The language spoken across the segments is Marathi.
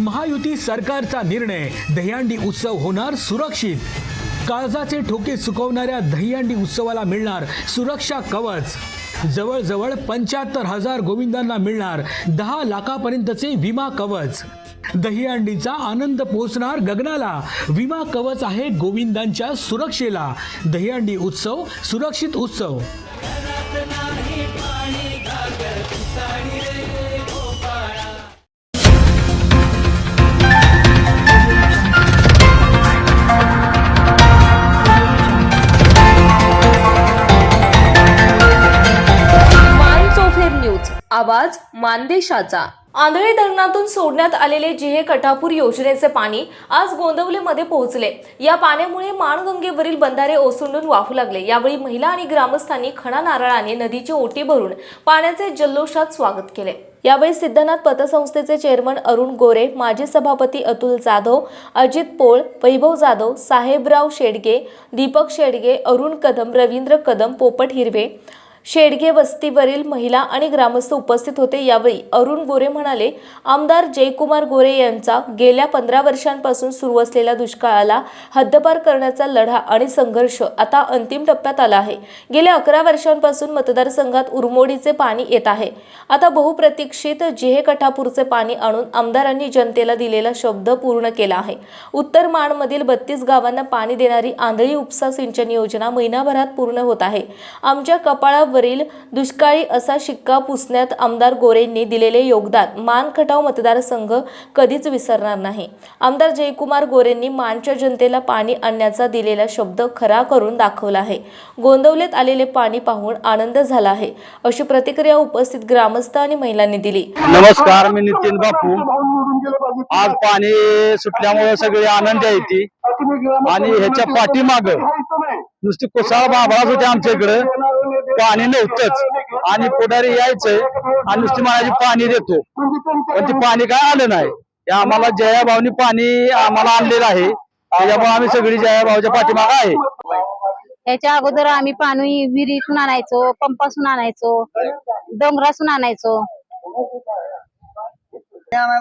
महायुती सरकारचा निर्णय दहीहंडी उत्सव होणार सुरक्षित. काळजाचे ठोके सुकवणाऱ्या दहीहंडी उत्सवाला मिळणार सुरक्षा कवच. जवळजवळ पंच्याहत्तर हजार गोविंदांना मिळणार दहा लाखापर्यंतचे विमा कवच. दहीहंडीचा आनंद पोहोचणार गगनाला. विमा कवच आहे गोविंदांच्या सुरक्षेला. दहीहंडी उत्सव सुरक्षित उत्सव. आवाज मानदेशाचा. आंधळे धरणातून सोडण्यात आलेले जिहे कठापूर योजनेचे पाणी आज गोंदवलेमध्ये पोहोचले. या पाण्यामुळे माणगंगेवरील बंधारे ओसंडून वाहू लागले. यावेळी महिला आणि ग्रामस्थांनी खणा नारळाने नदीची ओटी भरून पाण्याचे जल्लोषात स्वागत केले. यावेळी सिद्धनाथ पतसंस्थेचे चेअरमन अरुण गोरे माजी सभापती अतुल जाधव अजित पोळ वैभव जाधव साहेबराव शेडगे दीपक शेडगे अरुण कदम रवींद्र कदम पोपट हिरवे शेडगे वस्तीवरील महिला आणि ग्रामस्थ उपस्थित होते. यावेळी अरुण गोरे म्हणाले आमदार जयकुमार गोरे यांचा गेल्या पंधरा वर्षांपासून सुरू असलेल्या दुष्काळाला हद्दपार करण्याचा लढा आणि संघर्ष आता अंतिम टप्प्यात आला आहे. गेल्या अकरा वर्षांपासून मतदारसंघात उरमोडीचे पाणी येत आहे. आता बहुप्रतीक्षित जिहे कठापूरचे पाणी आणून आमदारांनी जनतेला दिलेला शब्द पूर्ण केला आहे. उत्तर माणमधील बत्तीस गावांना पाणी देणारी आंधळी उपसा सिंचन योजना महिनाभरात पूर्ण होत आहे. आमच्या कपाळावरील दुष्काळी असा शिक्का पुसण्यात आमदार गोरेंनी दिलेले योगदान मान खटाव मतदारसंघ कधीच विसरणार नाही. आमदार जयकुमार गोरेंनी मानच्या जनतेला पाणी आणण्याचा दिलेला शब्द खरा करून दाखवला आहे. गोंदवलेत आलेले पाणी पाहून आनंद झाला आहे. अशी प्रतिक्रिया उपस्थित ग्रामस्थ आणि महिलांनी दिली. नमस्कार मी नितीन बापू. आज पाणी सुटल्यामुळे सगळी आनंद आणि ह्याच्या पाठीमाग नुसती कोसाळ बाबळाच होते आमच्या इकडं. पाणी नव्हतंच. आणि पुढारी यायचंय आणि नुसती म्हणायची पाणी देतो. पण ते पाणी काय आलं नाही. आम्हाला जयाभाऊनी पाणी आम्हाला आणलेलं आहे. त्याच्यामुळे आम्ही सगळी जयाभाऊच्या पाठीमाग आहे. याच्या अगोदर आम्ही पाणी विहिरीतून आणायचो पंपासून आणायचो डोंगरासून आणायचो.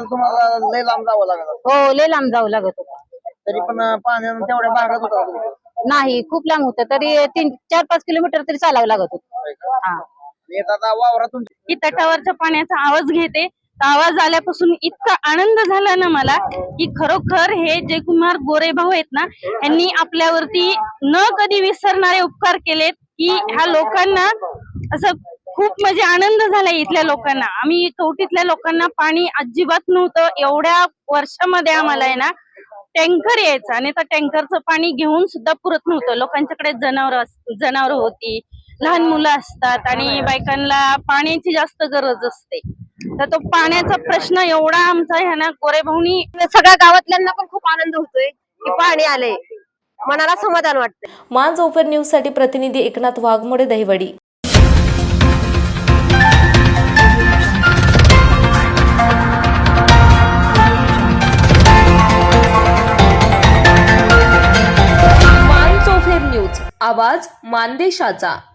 तुम्हाला लय लांब जावं लागत. हो लय लांब जावं लागत होतं. तरी पण पाणी तेवढ्या भागात होता. नाही खूप लांब होतं. तरी तीन चार पाच किलोमीटर तरी चालावं लागत होतं. हा. की तटावरच्या पाण्याचा आवाज घेते. आवाज आल्यापासून इतका आनंद झाला ना मला की खरोखर हे जयकुमार गोरे भाऊ आहेत ना यांनी आपल्यावरती न कधी विसरणारे उपकार केलेत की ह्या लोकांना असं खूप म्हणजे आनंद झाला इथल्या लोकांना. आम्ही कवटीतल्या लोकांना पाणी अजिबात नव्हतं. एवढ्या वर्षामध्ये आम्हाला आहे ना टँकर यायचा आणि त्या टँकरचं पाणी घेऊन सुद्धा पुरत नव्हतं. लोकांच्याकडे जनावर जनावर होती. लहान मुलं असतात आणि बायकांना पाण्याची जास्त गरज असते. तर तो पाण्याचा प्रश्न एवढा आमचा ह्याना गोरे भाऊनी सगळ्या गावातल्यांना पण खूप आनंद होतोय की पाणी आले मनाला समाधान वाटतंय. मान चौफेर न्यूजसाठी प्रतिनिधी एकनाथ वाघमोडे दहिवडी. आवाज मानदेशाचा.